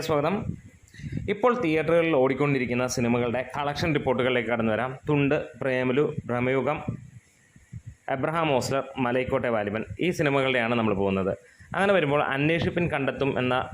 സ്വാഗതം. ഇപ്പോൾ തിയേറ്ററുകളിൽ ഓടിക്കൊണ്ടിരിക്കുന്ന സിനിമകളുടെ കളക്ഷൻ റിപ്പോർട്ടുകളിലേക്ക് കടന്നു വരാം. തുണ്ട് പ്രേമലു ഭ്രമയുഗം എബ്രഹാം ഓസ്ലർ മലൈക്കോട്ടെ വാലിബൻ ഈ സിനിമകളുടെയാണ് നമ്മൾ പോകുന്നത്. അങ്ങനെ വരുമ്പോൾ അന്വേഷിപ്പിൻ കണ്ടെത്തും എന്ന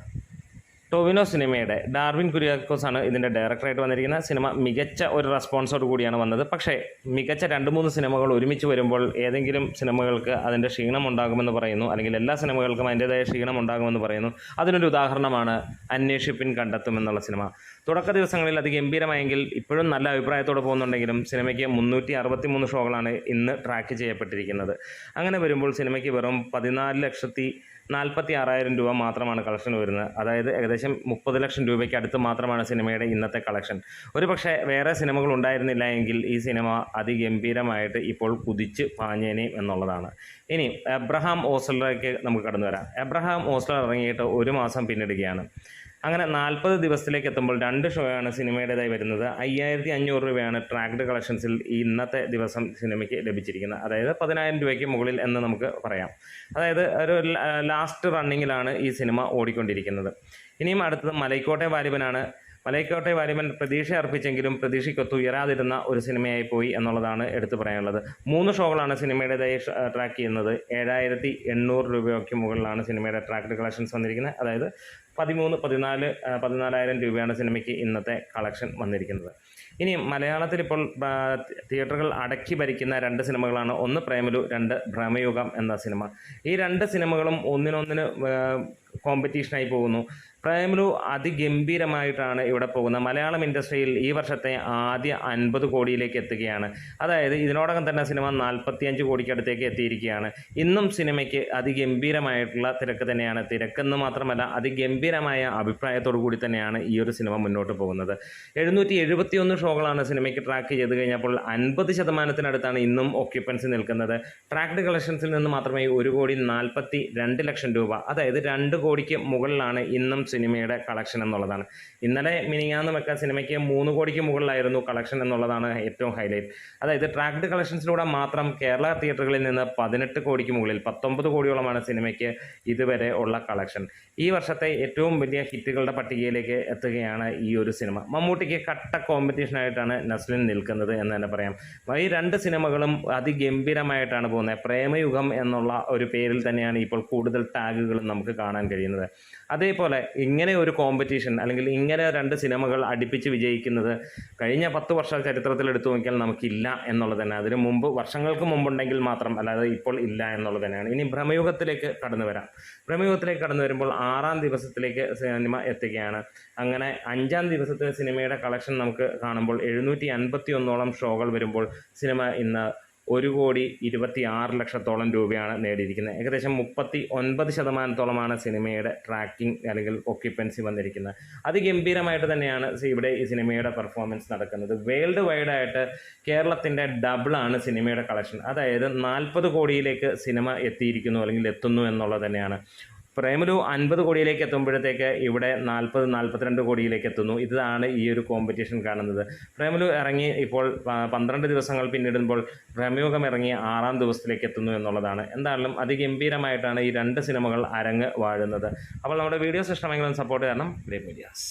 ടൊവിനോ സിനിമയുടെ ഡാർവിൻ കുര്യാക്കോസ് ആണ് ഇതിന്റെ ഡയറക്ടറായിട്ട് വന്നിരിക്കുന്ന സിനിമ മികച്ച ഒരു റെസ്പോൺസോട് കൂടിയാണ് വന്നത്. പക്ഷേ മികച്ച രണ്ട് മൂന്ന് സിനിമകൾ ഒരുമിച്ച് വരുമ്പോൾ ഏതെങ്കിലും സിനിമകൾക്ക് അതിന്റെ ക്ഷീണം ഉണ്ടാകുമെന്ന് പറയുന്നു അല്ലെങ്കിൽ എല്ലാ സിനിമകൾക്കും അതിന്റെതായ ക്ഷീണം ഉണ്ടാകുമെന്ന് പറയുന്നു. അതിനൊരു ഉദാഹരണമാണ് അന്വേഷിപ്പിൻ കണ്ടെത്തും എന്നുള്ള സിനിമ. തുടക്ക ദിവസങ്ങളിൽ അത് ഗംഭീരമായെങ്കിൽ ഇപ്പോഴും നല്ല അഭിപ്രായത്തോടെ പോകുന്നുണ്ടെങ്കിലും സിനിമയ്ക്ക് മുന്നൂറ്റി അറുപത്തി മൂന്ന് ഷോകളാണ് ഇന്ന് ട്രാക്ക് ചെയ്യപ്പെട്ടിരിക്കുന്നത്. അങ്ങനെ വരുമ്പോൾ സിനിമയ്ക്ക് വെറും പതിനാല് ലക്ഷത്തി നാൽപ്പത്തി ആറായിരം രൂപ മാത്രമാണ് കളക്ഷൻ വരുന്നത്. അതായത് ഏകദേശം മുപ്പത് ലക്ഷം രൂപയ്ക്ക് അടുത്ത് മാത്രമാണ് സിനിമയുടെ ഇന്നത്തെ കളക്ഷൻ. ഒരു പക്ഷേ വേറെ സിനിമകൾ ഉണ്ടായിരുന്നില്ല എങ്കിൽ ഈ സിനിമ അതിഗംഭീരമായിട്ട് ഇപ്പോൾ കുതിച്ച് പാഞ്ഞേനെ എന്നുള്ളതാണ്. ഇനി എബ്രഹാം ഓസ്ലറിലേക്ക് നമുക്ക് കടന്നു വരാം എബ്രഹാം ഓസ്ലർ ഇറങ്ങിയിട്ട് ഒരു മാസം പിന്നിടുകയാണ്. അങ്ങനെ നാൽപ്പത് ദിവസത്തിലേക്ക് എത്തുമ്പോൾ രണ്ട് ഷോയാണ് സിനിമയുടേതായി വരുന്നത്. അയ്യായിരത്തി അഞ്ഞൂറ് രൂപയാണ് ട്രാക്ഡ് കളക്ഷൻസിൽ ഈ ഇന്നത്തെ ദിവസം സിനിമയ്ക്ക് ലഭിച്ചിരിക്കുന്നത്. അതായത് പതിനായിരം രൂപയ്ക്ക് മുകളിൽ എന്ന് നമുക്ക് പറയാം. അതായത് ഒരു ലാസ്റ്റ് റണ്ണിങ്ങിലാണ് ഈ സിനിമ ഓടിക്കൊണ്ടിരിക്കുന്നത്. ഇനിയും അടുത്തത് മലൈക്കോട്ടെ വാലിബനാണ്. മലൈക്കോട്ടെ വാലിബൻ പ്രതീക്ഷ അർപ്പിച്ചെങ്കിലും പ്രതീക്ഷയ്ക്കൊത്ത് ഉയരാതിരുന്ന ഒരു സിനിമയായി പോയി എന്നുള്ളതാണ് എടുത്തു പറയാനുള്ളത്. മൂന്ന് ഷോകളാണ് സിനിമയുടേതായി ട്രാക്ക് ചെയ്യുന്നത്. ഏഴായിരത്തി എണ്ണൂറ് രൂപയ്ക്ക് മുകളിലാണ് സിനിമയുടെ ട്രാക്ഡ് കളക്ഷൻസ് വന്നിരിക്കുന്നത്. അതായത് പതിമൂന്ന് പതിനാല് പതിനാലായിരം രൂപയാണ് സിനിമയ്ക്ക് ഇന്നത്തെ കളക്ഷൻ വന്നിരിക്കുന്നത്. ഇനി മലയാളത്തിൽ ഇപ്പോൾ തിയേറ്ററുകൾ അടക്കി ഭരിക്കുന്ന രണ്ട് സിനിമകളാണ്. ഒന്ന് പ്രേമലു രണ്ട് ഭ്രമയുഗം എന്ന സിനിമ. ഈ രണ്ട് സിനിമകളും ഒന്നിനൊന്നിന് കോമ്പറ്റീഷനായി പോകുന്നു. പ്രേമലു അതിഗംഭീരമായിട്ടാണ് ഇവിടെ പോകുന്നത്. മലയാളം ഇൻഡസ്ട്രിയിൽ ഈ വർഷത്തെ ആദ്യ അൻപത് കോടിയിലേക്ക് എത്തുകയാണ്. അതായത് ഇതിനോടകം തന്നെ സിനിമ നാൽപ്പത്തിയഞ്ച് കോടിക്കടുത്തേക്ക് എത്തിയിരിക്കുകയാണ്. ഇന്നും സിനിമയ്ക്ക് അതിഗംഭീരമായിട്ടുള്ള തിരക്ക് തന്നെയാണ്. തിരക്കെന്ന് മാത്രമല്ല അതിഗംഭീരമായ അഭിപ്രായത്തോടു കൂടി തന്നെയാണ് ഈ ഒരു സിനിമ മുന്നോട്ട് പോകുന്നത്. എഴുന്നൂറ്റി എഴുപത്തിയൊന്ന് ഷോകളാണ് സിനിമയ്ക്ക് ട്രാക്ക് ചെയ്ത് കഴിഞ്ഞപ്പോൾ അൻപത് ശതമാനത്തിനടുത്താണ് ഇന്നും ഓക്യുപ്പൻസി നിൽക്കുന്നത്. ട്രാക്ഡ് കളക്ഷൻസിൽ നിന്ന് മാത്രമേ ഒരു കോടി നാൽപ്പത്തി രണ്ട് ലക്ഷം രൂപ അതായത് രണ്ട് കോടിക്ക് മുകളിലാണ് ഇന്നും സിനിമയുടെ കളക്ഷൻ എന്നുള്ളതാണ്. ഇന്നലെ മിനിങ്ങാന്ന് വെക്കാൻ സിനിമയ്ക്ക് മൂന്ന് കോടിക്ക് മുകളിലായിരുന്നു കളക്ഷൻ എന്നുള്ളതാണ് ഏറ്റവും ഹൈലൈറ്റ് അതായത് ട്രാക്ഡ് കളക്ഷൻസിലൂടെ മാത്രം കേരള തിയേറ്ററുകളിൽ നിന്ന് പതിനെട്ട് കോടിക്ക് മുകളിൽ പത്തൊമ്പത് കോടിയോളമാണ് സിനിമയ്ക്ക് ഇതുവരെ ഉള്ള കളക്ഷൻ ഈ വർഷത്തെ ഏറ്റവും വലിയ ഹിറ്റുകളുടെ പട്ടികയിലേക്ക് എത്തുകയാണ് ഈ ഒരു സിനിമ മമ്മൂട്ടിക്ക് കട്ട കോമ്പറ്റീഷനായിട്ടാണ് നസ്ലിൻ നിൽക്കുന്നത് എന്ന് തന്നെ പറയാം. ഈ രണ്ട് സിനിമകളും അതിഗംഭീരമായിട്ടാണ് പോകുന്നത്. പ്രേമയുഗം എന്നുള്ള ഒരു പേരിൽ തന്നെയാണ് ഇപ്പോൾ കൂടുതൽ ടാഗുകളും നമുക്ക് കാണാൻ കഴിയുന്നത്. അതേപോലെ ഇങ്ങനെ ഒരു കോമ്പറ്റീഷൻ അല്ലെങ്കിൽ ഇങ്ങനെ രണ്ട് സിനിമകൾ അടുപ്പിച്ച് വിജയിക്കുന്നത് കഴിഞ്ഞ പത്ത് വർഷ ചരിത്രത്തിൽ എടുത്തു നോക്കിയാൽ നമുക്കില്ല എന്നുള്ളത് തന്നെ. അതിന് മുമ്പ് വർഷങ്ങൾക്ക് മുമ്പുണ്ടെങ്കിൽ മാത്രം അല്ലാതെ ഇപ്പോൾ ഇല്ല എന്നുള്ളത് തന്നെയാണ്. ഇനി ഭ്രമയുഗത്തിലേക്ക് കടന്നു വരാം. ഭ്രമയുഗത്തിലേക്ക് കടന്നു വരുമ്പോൾ ആറാം ദിവസത്തിലേക്ക് സിനിമ എത്തുകയാണ്. അങ്ങനെ അഞ്ചാം ദിവസത്തെ സിനിമയുടെ കളക്ഷൻ നമുക്ക് കാണുമ്പോൾ എഴുന്നൂറ്റി അൻപത്തി ഒന്നോളം ഷോകൾ വരുമ്പോൾ സിനിമ ഇന്ന് ഒരു കോടി ഇരുപത്തി ആറ് ലക്ഷത്തോളം രൂപയാണ് നേടിയിരിക്കുന്നത്. ഏകദേശം മുപ്പത്തി ഒൻപത് ശതമാനത്തോളമാണ് സിനിമയുടെ ട്രാക്കിംഗ് അല്ലെങ്കിൽ ഒക്യുപ്പൻസി വന്നിരിക്കുന്നത്. അതിഗംഭീരമായിട്ട് തന്നെയാണ് ഇവിടെ ഈ സിനിമയുടെ പെർഫോമൻസ് നടക്കുന്നത്. വേൾഡ് വൈഡായിട്ട് കേരളത്തിന്റെ ഡബിളാണ് സിനിമയുടെ കളക്ഷൻ അതായത് നാൽപ്പത് കോടിയിലേക്ക് സിനിമ എത്തിയിരിക്കുന്നു അല്ലെങ്കിൽ എത്തുന്നു എന്നുള്ളത് തന്നെയാണ്. പ്രേമലു അൻപത് കോടിയിലേക്ക് എത്തുമ്പോഴത്തേക്ക് ഇവിടെ നാൽപ്പത് നാൽപ്പത്തിരണ്ട് കോടിയിലേക്ക് എത്തുന്നു. ഇതാണ് ഈ ഒരു കോമ്പറ്റീഷൻ കാണുന്നത്. പ്രേമലു ഇറങ്ങി ഇപ്പോൾ പന്ത്രണ്ട് ദിവസങ്ങൾ പിന്നിടുമ്പോൾ പ്രേമയോഗം ഇറങ്ങി ആറാം ദിവസത്തിലേക്ക് എത്തുന്നു എന്നുള്ളതാണ്. എന്തായാലും അതിഗംഭീരമായിട്ടാണ് ഈ രണ്ട് സിനിമകൾ അരങ്ങ് വാഴുന്നത്. അപ്പോൾ നമ്മുടെ വീഡിയോസ് ഇഷ്ടമെങ്കിലും സപ്പോർട്ട് ചെയ്യണം. Great medias.